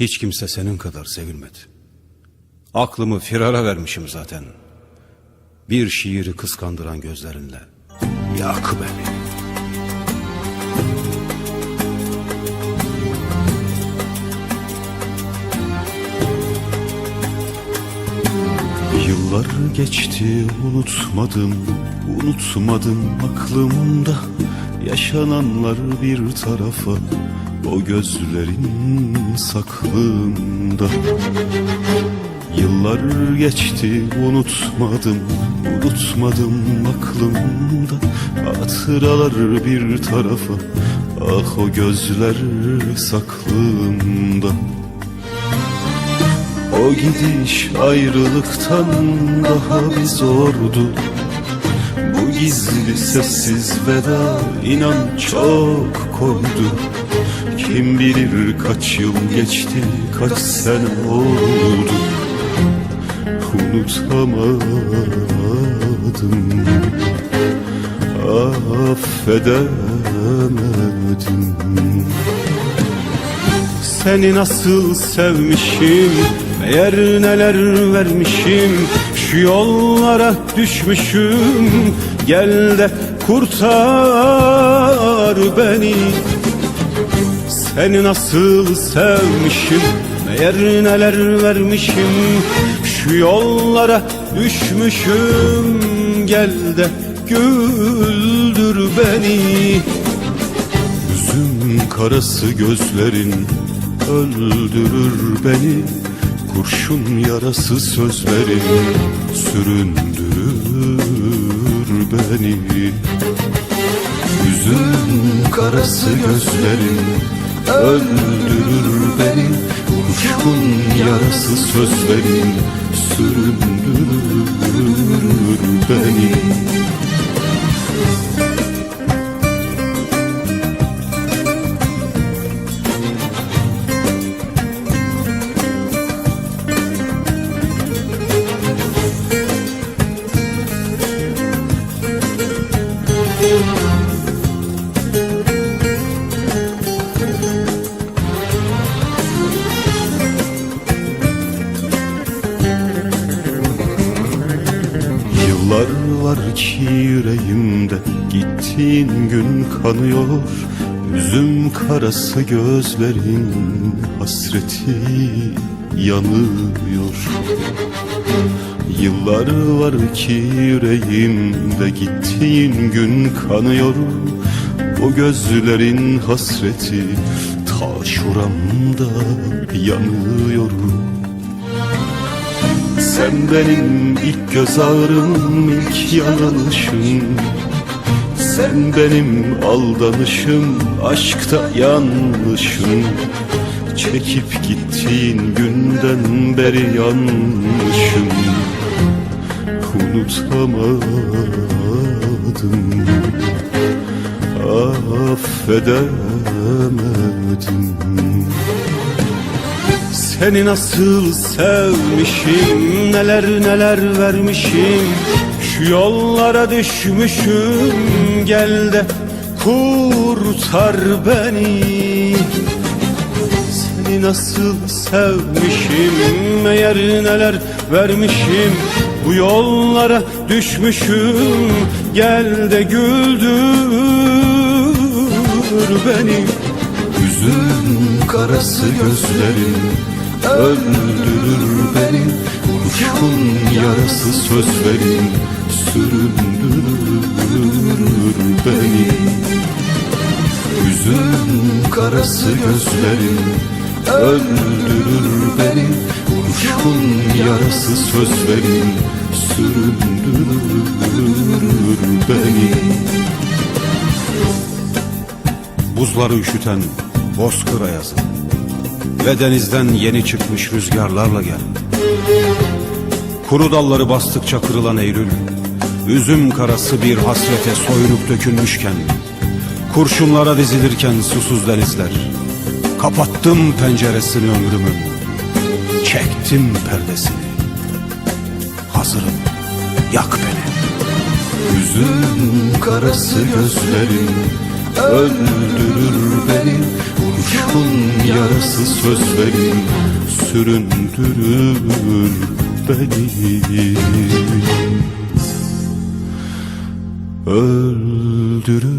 Hiç kimse senin kadar sevilmedi. Aklımı firara vermişim zaten. Bir şiiri kıskandıran gözlerinle. Yak beni. Yıllar geçti unutmadım, unutmadım aklımda Yaşananlar bir tarafa, o gözlerin saklığında. Yıllar geçti unutmadım, unutmadım aklımda. Hatıralar bir tarafa, ah o gözler saklığında. O gidiş ayrılıktan daha bir zordu. Bu gizli sessiz veda inan çok koydu Kim bilir kaç yıl geçti kaç sene oldu? Unutamadım. Affedemedim. Seni nasıl sevmişim Meğer neler vermişim? Şu yollara düşmüşüm. Gel de kurtar beni Seni nasıl sevmişim Meğer neler vermişim. Şu yollara düşmüşüm Gel de güldür beni. Üzüm karası gözlerin öldürür beni. Kurşun yarası sözlerin süründürür beni. Üzüm karası gözlerin öldürür beni Kurşun yarası sözlerin süründürür beni Yıllar var ki yüreğimde Gittiğin gün kanıyor. Üzüm karası gözlerin Hasreti yanıyor. Yıllar var ki yüreğimde Gittiğin gün kanıyor. O gözlerin hasreti Ta şuramda yanıyor sen benim ilk göz ağrım, ilk yanılışım. Sen benim aldanışım, aşkta yanlışım. Çekip gittiğin günden beri yanmışım. Unutamadım. Affedemedim seni nasıl sevmişim Neler neler vermişim. Şu yollara düşmüşüm Gel de kurtar beni. Seni nasıl sevmişim Meğer neler vermişim. Bu yollara düşmüşüm Gel de güldür beni. Üzüm karası gözlerin öldürür beni Kuşkun yarası sözlerin süründürür beni. Üzüm karası gözlerin öldürür beni Kuşkun yarası sözlerin süründürür beni. Buzları üşüten bozkır ayazı Ve denizden yeni çıkmış rüzgarlarla gel. Kuru dalları bastıkça kırılan Eylül Üzüm karası bir hasrete soyunup dökülmüşken Kurşunlara dizilirken susuz denizler Kapattım penceresini ömrümün Çektim perdesini. Hazırım yak beni. Üzüm karası gözlerin öldürür beni Kuşkun yarası sözlerin Süründürür beni. Öldürür